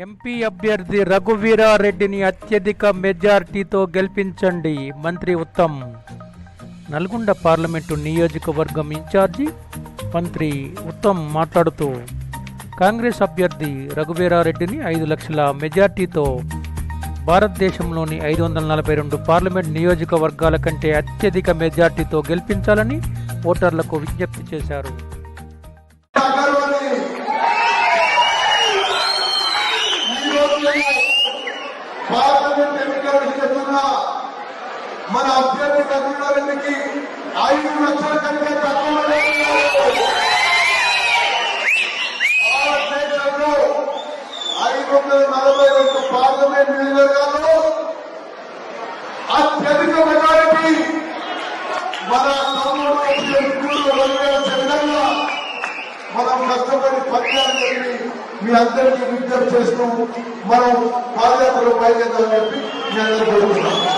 MP అభ్యర్థి రఘువీరారెడ్డిని అత్యధిక మెజార్టీతో గెలిపించండి మంత్రి ఉత్తమ్. నల్గొండ పార్లమెంటు నియోజకవర్గం ఇన్ఛార్జి మంత్రి ఉత్తమ్ మాట్లాడుతూ కాంగ్రెస్ అభ్యర్థి రఘువీరారెడ్డిని ఐదు లక్షల మెజార్టీతో భారతదేశంలోని ఐదు వందల నలభై రెండు పార్లమెంట్ నియోజకవర్గాల కంటే అత్యధిక మెజార్టీతో గెలిపించాలని ఓటర్లకు విజ్ఞప్తి చేశారు. పార్లమెంట్ ఎన్నికలు చెప్తున్న మన అభ్యర్థి రఘువీరారెడ్డికి ఐదు లక్షల కంటే తక్కువ భారతదేశంలో ఐదు వందల నలభై రెండు పార్లమెంట్ నియోజకవర్గాల్లో అత్యధిక మెజారిటీ మన తమ్ముడు ఎంపీలు రఘువీర మనం కష్టపడి పట్టాలని చెప్పి మీ అందరికీ విజ్ఞప్తి చేస్తూ మనం పాదయాత్రలో బయలుదేరాలని చెప్పి మీ అందరూ కోరుకుంటున్నాం